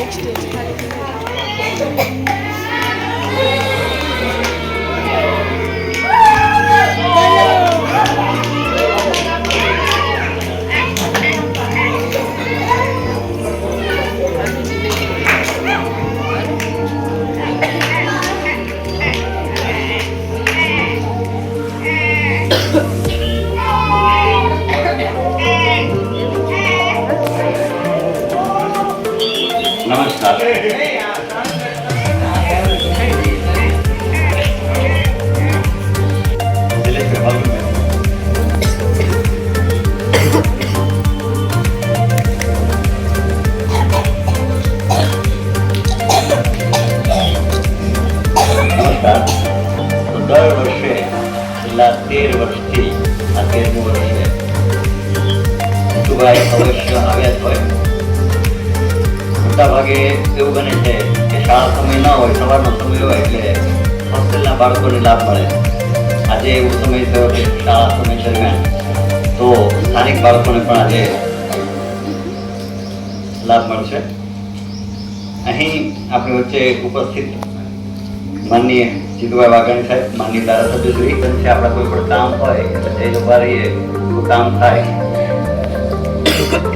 Gostei de estar aqui. તેર વર્ષથી આ તેરમું વર્ષ છે જીતુભાઈ અવશ્ય આવ્યા જ હોય મોટા ભાગે એવું બને છે કે શાળા સમય ના હોય સવારનો સમય હોય એટલે હોસ્ટેલના બાળકોને લાભ મળે આજે એવો સમય થયો છે શાળા સમય દરમિયાન તો સ્થાનિક બાળકોને પણ આજે લાભ મળશે અહીં આપણી વચ્ચે ઉપસ્થિત માનનીય જીતુભાઈ વાઘાણી સાહેબ માનનીય ધારાસભ્ય શ્રી છે આપણા કોઈ પણ કામ હોય, એટલે જઈ ઊભા રહીએ તો કામ થાય.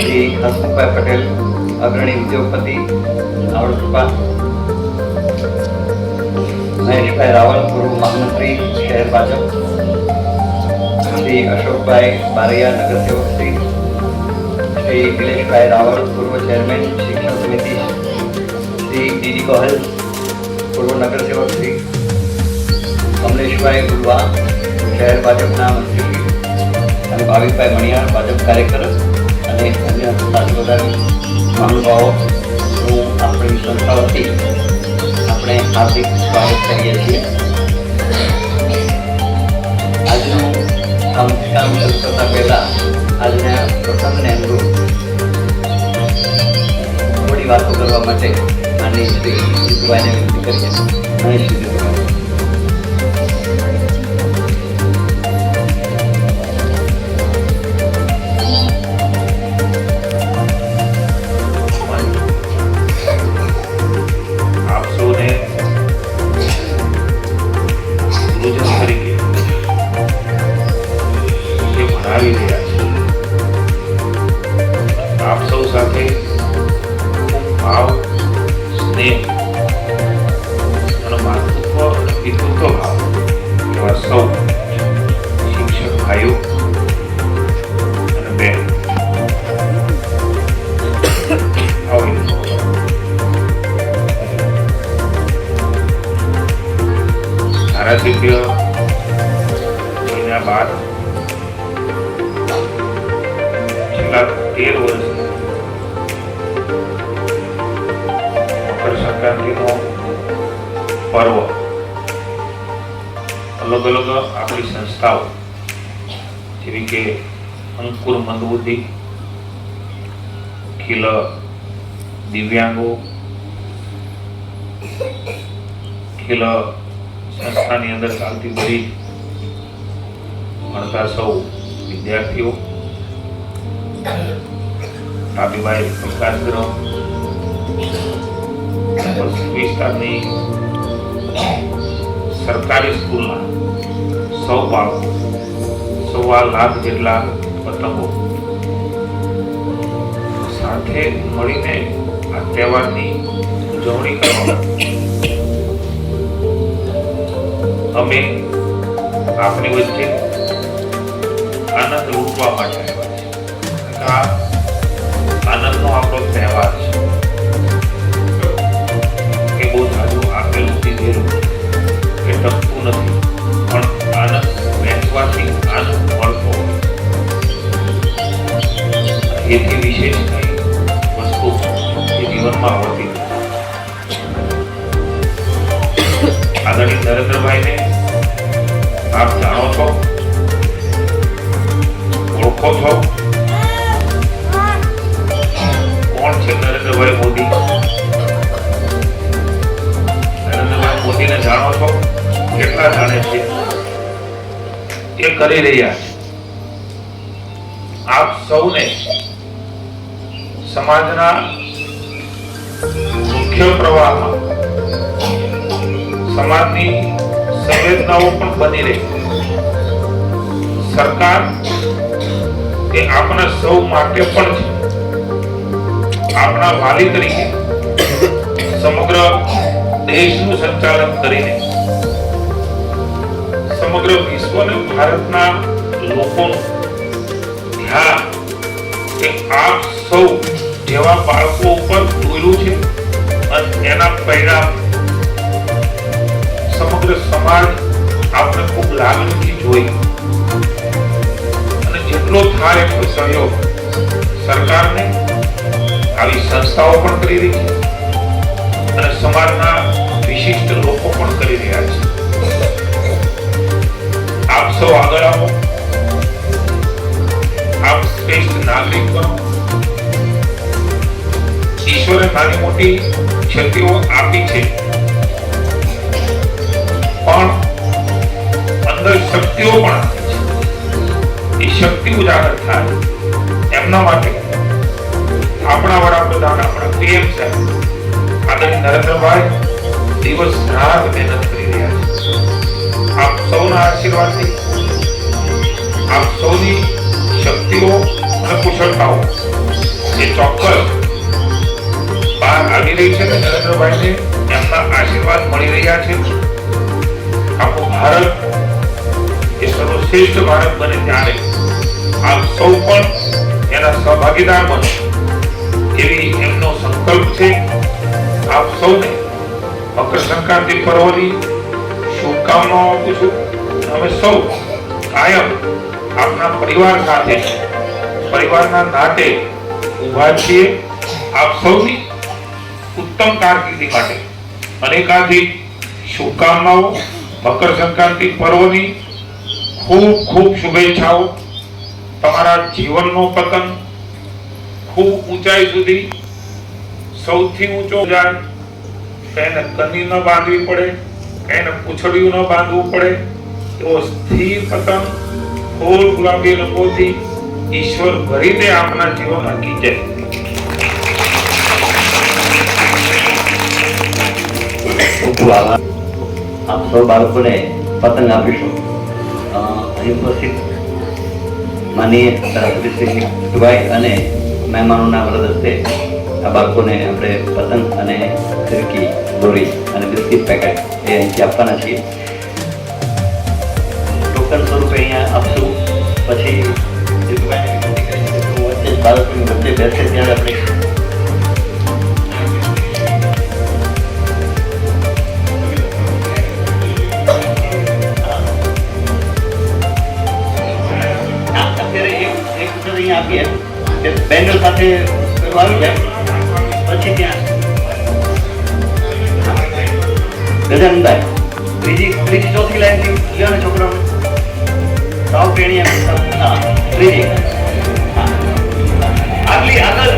શ્રી હસમુખભાઈ પટેલ, અગ્રણી ઉદ્યોગપતિ આવડકૃપા મહેશભાઈ રાવલ, પૂર્વ મહામંત્રી, શહેર ભાજપ, શ્રી અશોકભાઈ બારૈયા, નગરસેવક શ્રી શ્રી નિલેશભાઈ રાવલ, પૂર્વ ચેરમેન, શિક્ષણ સમિતિ, શ્રી ડીડી ગોહલ, પૂર્વ નગરસેવક શ્રી કમલેશભાઈ ગુરવા, શહેર ભાજપના મંત્રી અને ભાવિકભાઈ મણિયાર, ભાજપ કાર્યકર અને અન્ય બધા મહાનુભાવો, હું આપણી સંસ્થા વતી આપણે હાર્દિક સ્વાગત કરીએ છીએ. આજનું કામ શરૂ કરતા પહેલા આજના પ્રસંગને અનુરૂપ થોડી વાતો કરવા માટે માનની શ્રી જીતુભાઈને વિનંતી કરીએ. અને જીતુભાઈ બન્યા બાદ છેલ્લા તેર વર્ષ મકર પર્વ. અલગ અલગ આપણી સંસ્થાઓ, જેવી કે અંકુર મંદબુદ્ધિ ખીલ દિવ્યાંગો ખીલ સંસ્થાની અંદર ચાલતી બધી ભણતા સૌ વિદ્યાર્થીઓ, તાપીભાઈ પ્રકાશગ્રહ વિસ્તારની સરકારી સ્કૂલના સૌ બાળકો સવા લાખ જેટલા પતંગો સાથે મળીને આ તહેવારની ઉજવણી કરવામાં અમે આપની વચ્ચે આનંદ લૂંટવા માટે આવ્યા છે આ આનંદનો આપણો તહેવાર છે એ બહુ સારું આપેલું દીધેલું કે ટકતું નથી, પણ આનંદ વહેંચવાથી આનંદ મળતો. એથી વિશેષ કઈ વસ્તુ એ જીવનમાં હોતી. આદરણીય નરેન્દ્રભાઈને આપ જાણો છો? ઓળખો છો? કોણ છે નરેન્દ્રભાઈ મોદી? નરેન્દ્રભાઈ મોદીને જાણો છો? કેટલા જાણે છે? એ કરી રહ્યા છે. આપ સૌને સમાજના મુખ્ય પ્રવાહમાં, સમાજની સંવેદનાઓ પણ બની રહી સરકાર એ આપણા સૌ માટે પણ છે. આપણા વાલી તરીકે સમગ્ર દેશનું સંચાલન કરીને સમગ્ર વિશ્વને ભારતના લોકોનું ધ્યાન કે આપ સૌ જેવા બાળકો ઉપર દોર્યું છે અને એના પરિણામ સમગ્ર આપણે ખૂબ લાગણીથી જોઈ. અને જેટલો થાય એટલો સહયોગ. સરકારને આવી સંસ્થાઓ પણ કરી રહી છે. અને સમાજના વિશિષ્ટ લોકો પણ કરી રહ્યા છે. આપ સૌ આગળ આવો. આપ શ્રેષ્ઠ નાગરિક બનો. ઈશ્વરે નાની મોટી ક્ષતિઓ આપી છે. અંદર શક્તિઓ પણ આપે છે. એ શક્તિ ઉજાગર થાય. એમના માટે આપણા વડાપ્રધાન, આપણા પીએમ સાહેબ, આદરણીય નરેન્દ્રભાઈ, દિવસ રાત મહેનત કરી રહ્યા છે. આપ સૌના આશીર્વાદથી, આપ સૌની શક્તિઓ અને કુશળતાઓ એ ચોક્કસ બહાર આવી રહી છે અને નરેન્દ્રભાઈને, એમના આશીર્વાદ મળી રહ્યા છે. આપણું ભારત એ સર્વશ્રેષ્ઠ ભારત બને ત્યારે આપ સૌ પણ એના સહભાગીદાર બનો. એવી એમનો સંકલ્પ છે. આપ સૌને મકર સંક્રાંતિ પર્વની શુભકામનાઓ આપું છું. અમે સૌ કાયમ આપના પરિવાર સાથે પરિવારના નાતે ઊભા છીએ. આપ સૌની ઉત્તમ કારકિર્દી માટે અનેકાધિક શુભકામનાઓ. મકર સંક્રાંતિ પર્વની ખૂબ ખૂબ શુભેચ્છાઓ તમારા જીવનનો પતંગ ખૂબ ઊંચાઈ સુધી સૌથી ઊંચો જાય કઈને કની ન બાંધવી પડે, કઈને પૂછડિયું ન બાંધવું પડે, એવો સ્થિર પતન ફૂલ ગુલાબી રંગોથી ઈશ્વર ભરી દે આપના જીવનમાં હકી જય આપ સૌ બાળકોને પતંગ આપીશું. અ, માનીએ શ્રી ભાઈ અને મહેમાનોના વ્રત હસ્તે આ બાળકોને આપણે પતંગ અને ફિરકી દોરી અને બિસ્કીટ પેકેટ એ અહીંથી આપવાના છીએ. ટોકન સ્વરૂપે અહીંયા આપશું. પછી વચ્ચે બાળકોની વચ્ચે બેસે ત્યારે પેલું આવી જાય પછી ત્યાં ગજાનંદભાઈ ત્રીજી ત્રીજી ચોથી લાઈનથી લ્યો ને છોકરાઓને સાવ પેણી આપી હા ત્રીજી હા આગલી આગળ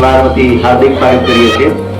બારમતી હાર્દિક સ્વાગત કરીએ છીએ